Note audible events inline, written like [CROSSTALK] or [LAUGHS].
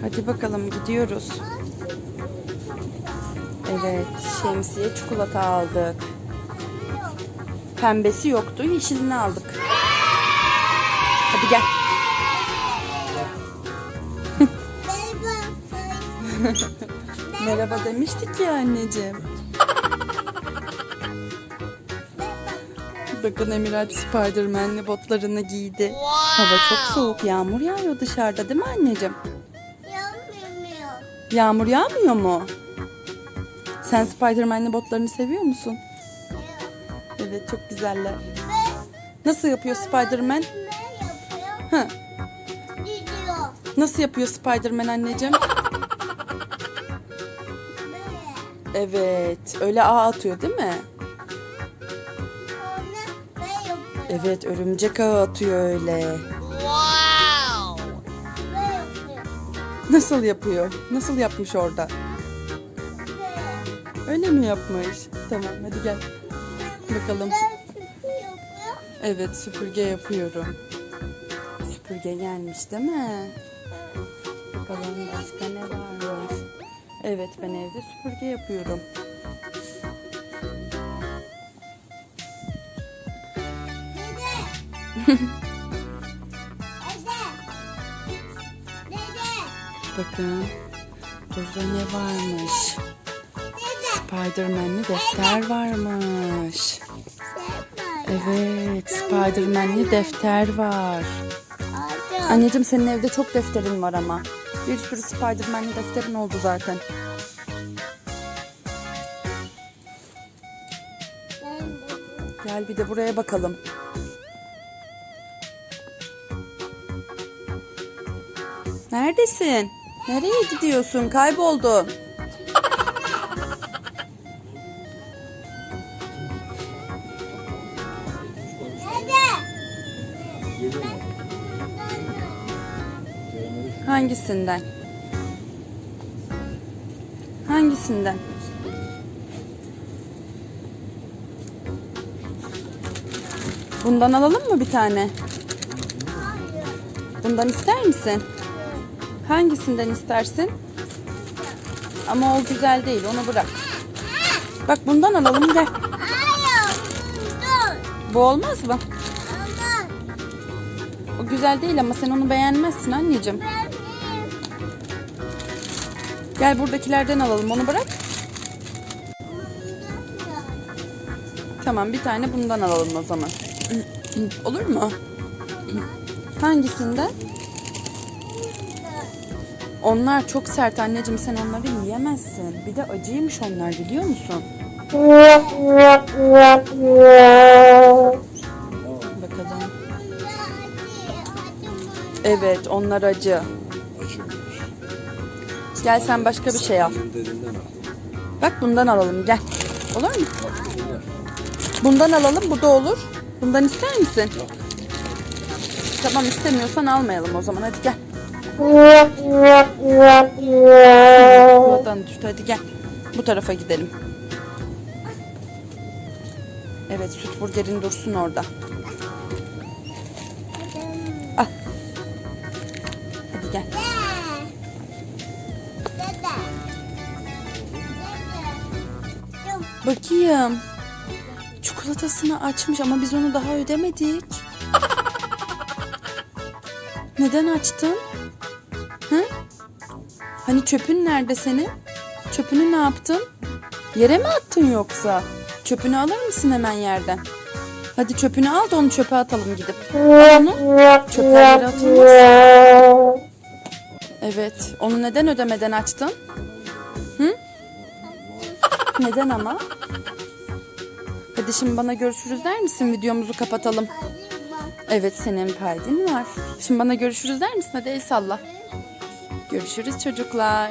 Hadi bakalım gidiyoruz. Evet, şemsiye çikolata aldık. Pembesi yoktu, yeşilini aldık. Hadi gel. [LAUGHS] Merhaba demiştik ya anneciğim. Bakın Emiraç Spiderman'li botlarını giydi. Hava çok soğuk, yağmur yağıyor dışarıda değil mi anneciğim? Yağmur yağmıyor mu? Sen Spiderman'li botlarını seviyor musun? Evet çok güzeller. Nasıl yapıyor Spiderman? Hı. Nasıl yapıyor Spiderman anneciğim? Evet öyle ağ atıyor değil mi? Evet örümcek ağı atıyor öyle. Nasıl yapıyor? Nasıl yapmış orada? Öyle mi yapmış? Tamam hadi gel. Bakalım. Evet süpürge yapıyorum. Süpürge gelmiş değil mi? Bakalım başka ne varmış. Evet ben evde süpürge yapıyorum. Dede. [LAUGHS] Bakın burada ne varmış? Spiderman'li defter varmış. Evet Spiderman'li defter var. Anneciğim senin evde çok defterin var ama. Bir sürü Spiderman'li defterin oldu zaten. Gel bir de buraya bakalım. Neredesin? Nereye gidiyorsun? Kayboldun. Hangisinden? Hangisinden? Bundan alalım mı bir tane? Bundan ister misin? Hangisinden istersin? Ama o güzel değil, onu bırak. Bak bundan alalım gel. Bu olmaz mı? O güzel değil ama sen onu beğenmezsin anneciğim. Gel buradakilerden alalım, onu bırak. Tamam bir tane bundan alalım o zaman. Olur mu? Hangisinden? Onlar çok sert anneciğim sen onları yiyemezsin. Bir de acıymış onlar biliyor musun? Bakalım. Evet onlar acı. Gel sen başka bir şey al. Bak bundan alalım gel. Olur mu? Bundan alalım bu da olur. Bundan ister misin? Tamam istemiyorsan almayalım o zaman hadi gel. Buradan düştü hadi gel. Bu tarafa gidelim. Evet süt burgerin dursun orada. Al. Hadi gel. Bakayım. Çikolatasını açmış ama biz onu daha ödemedik. Neden açtın? Hı? Hani çöpün nerede senin? Çöpünü ne yaptın? Yere mi attın yoksa? Çöpünü alır mısın hemen yerden? Hadi çöpünü al da onu çöpe atalım gidip. Al onu. Çöpe yere atılmaz. Evet. Onu neden ödemeden açtın? Hı? [LAUGHS] Neden ama? Hadi şimdi bana görüşürüz der misin? Videomuzu kapatalım. Evet senin paydin var. Şimdi bana görüşürüz der misin? Hadi el salla. Görüşürüz çocuklar.